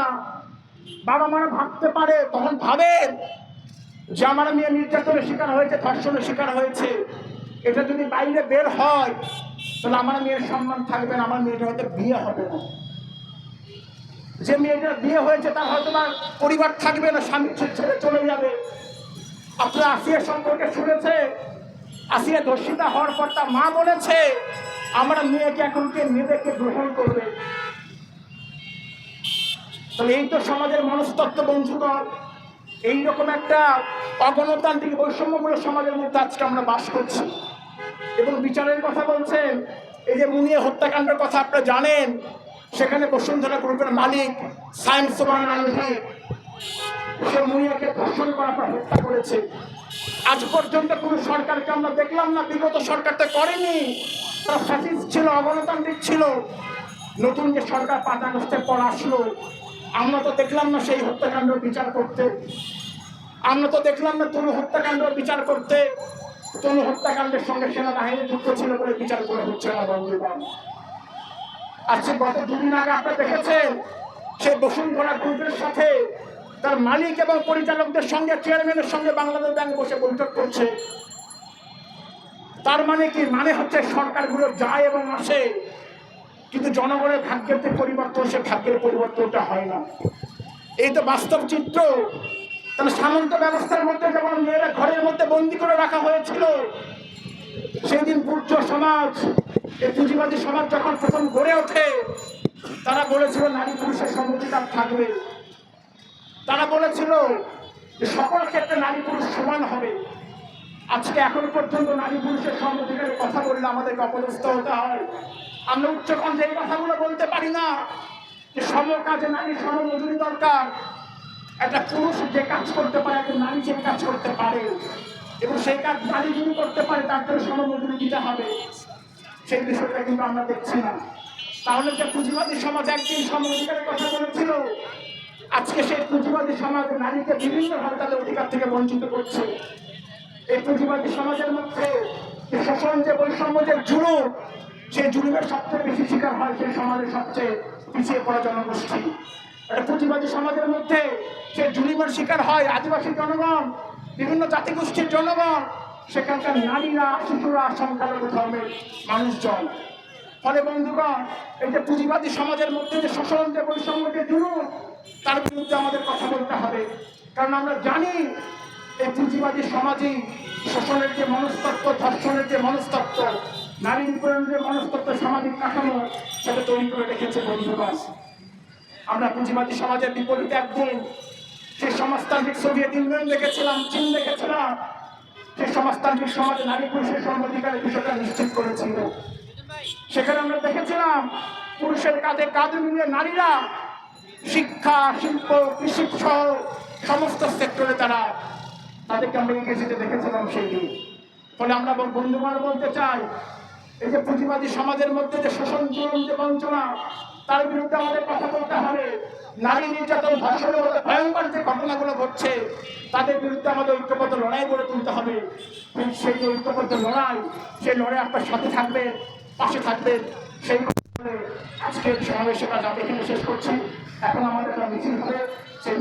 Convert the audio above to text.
না। বাবা মারা ভাবতে পারে, তখন ভাবেন যে আমার মেয়ে নির্যাতনের শিকার হয়েছে, ধর্ষণের শিকার হয়েছে। এটা যদি বাইরে বের হয়, তাহলে আমার মেয়ের সম্মান থাকবে না, আমার মেয়েটা হয়তো বিয়ে হবে না। যে মেয়েটার বিয়ে হয়েছে, তার হয়তো তার পরিবার থাকবে না, স্বামী ছেড়ে চলে যাবে। আপনারা আসিয়া সম্পর্কে শুনেছে, আসিয়া ধর্ষিতা হওয়ার পর তার মা বলেছে, আমরা মেয়েকে এখন কে মেয়েদেরকে গ্রহণ করবে? তাহলে এই তো সমাজের মনস্তত্ত্ব বন্ধুগণ। এইরকম একটা অগণতান্ত্রিক বৈষম্যমূলক সমাজের মধ্যে আজকে আমরা বাস করছি। এবং বিচারের কথা বলছেন, এই যে মুনিয়া হত্যাকাণ্ডের কথা আপনারা জানেন, সেখানে বসুন্ধরা গ্রুপের মালিক সায়েন্স সোমান সে মুনিয়াকে ধর্ষণ করার পর হত্যা করেছে। আজ পর্যন্ত কোনো সরকারকে আমরা দেখলাম না, বিগত সরকারটা করেনি। তারা ফ্যাসিস্ট ছিল, অগণতান্ত্রিক ছিল। নতুন যে সরকার পাঁচ আগস্টের পর আসলো আমরা তো দেখলাম না সেই হত্যাকাণ্ড বিচার করতে। আমরা তো দেখলাম না তনু হত্যাকাণ্ড বিচার করতে। তনু হত্যাকাণ্ডের সঙ্গে সেনাবাহিনী যুক্ত ছিল বলে বিচার করে হচ্ছে না আজকে গত দুদিন আগে আপনারা দেখেছেন, সেই বসুন্ধরা গ্রুপের সাথে তার মালিক এবং পরিচালকদের সঙ্গে চেয়ারম্যানের সঙ্গে বাংলাদেশ ব্যাংক বসে বৈঠক করছে। তার মানে কি? মানে হচ্ছে সরকারগুলো যায় এবং আসে কিন্তু জনগণের ভাগ্যের যে পরিবর্তন সে ভাগ্যের পরিবর্তনটা হয় না। এই তো বাস্তব চিত্র। তাহলে সামন্ত ব্যবস্থার মধ্যে যেমন মেয়েরা ঘরের মধ্যে বন্দি করে রাখা হয়েছিল, সেই দিন পূর্য সমাজ, এই পুঁজিবাদী সমাজ যখন প্রথম গড়ে ওঠে, তারা বলেছিল নারী পুরুষের সমধিকার থাকবে। তারা বলেছিল যে সকল ক্ষেত্রে নারী পুরুষ সমান হবে। আজকে এখন পর্যন্ত নারী পুরুষের সমধিকারের কথা বললে আমাদেরকে অপদস্থ হতে হয়। আমরা উচ্চকণ্ঠে এই কথাগুলো বলতে পারি না যে সম কাজে নারী সমমজুরি দরকার। একটা পুরুষ যে কাজ করতে পারে, একটা নারী যে কাজ করতে পারে, এবং সেই কাজ নারী যিনি করতে পারে, তার জন্য সমমজুরি দিতে হবে। সেই বিষয়টা কিন্তু আমরা দেখছি না। তাহলে যে পুঁজিবাদী সমাজ একদিন সম অধিকারের কথা বলেছিল, আজকে সেই পুঁজিবাদী সমাজ নারীকে বিভিন্নভাবে তাদের অধিকার থেকে বঞ্চিত করছে। এই পুঁজিবাদী সমাজের মধ্যে শোষণ, যে বৈষম্য, যে জুলুম সেই জুলুমের সবচেয়ে বেশি শিকার হয় সেই সমাজের সবচেয়ে পিছিয়ে পড়া জনগোষ্ঠী। একটা পুঁজিবাদী সমাজের মধ্যে সে জুলুমের শিকার হয় আদিবাসী জনগণ, বিভিন্ন জাতিগোষ্ঠীর জনগণ, সেখানকার নারীরা, শিশুরা, সংখ্যালঘু ধর্মের মানুষজন। ফলে বন্ধুগণ, এই যে পুঁজিবাদী সমাজের মধ্যে যে শোষণ, যে বৈষম্য, যে জুলুম, তার বিরুদ্ধে আমাদের কথা বলতে হবে। কারণ আমরা জানি এই পুঁজিবাদী সমাজই শোষণের যে মনস্তত্ত্ব, ধর্ষণের যে মনস্তত্ত্ব নারী নিপীড়নের যে মনস্তত্ত্ব সামাজিক কাঠামো, সেটা তৈরি করে রেখেছে বন্ধুবাস আমরা পুঁজিবাদী সমাজের বিপরীতে একদিন সেই সমাজতান্ত্রিক সোভিয়েত ইউনিয়ন দেখেছিলাম, চীন দেখেছিলাম সেই সমাজতান্ত্রিক সমাজে নারী পুরুষের সর্বাধিকারের বিষয়টা নিশ্চিত করেছিল। সেখানে আমরা দেখেছিলাম, পুরুষের কাঁধে কাঁধ মিলিয়ে নারীরা শিক্ষা, শিল্প, কৃষি সহ সমস্ত সেক্টরে তারা তাদেরকে আমরা ইংরেজিতে দেখেছিলাম সেই দিন। ফলে আমরা বন্ধুগণ বলতে চাই এই যে পুঁজিবাদী সমাজের মধ্যে যে শোষণ, জুলুম, যে বঞ্চনা, তার বিরুদ্ধে আমাদের কথা বলতে হবে। নারী নির্যাতন ধর্ষণের মতো ভয়ঙ্কর যে ঘটনাগুলো ঘটছে, তাদের বিরুদ্ধে আমাদের ঐক্যবদ্ধ লড়াই গড়ে তুলতে হবে। সেই যে ঐক্যবদ্ধ লড়াই, সেই লড়াই আপনার সাথে থাকবে, পাশে থাকবে। সেই আজকে সমাবেশের কাজ আমি এখানে শেষ করছি। এখন আমাদের মিছিল হবে, সেই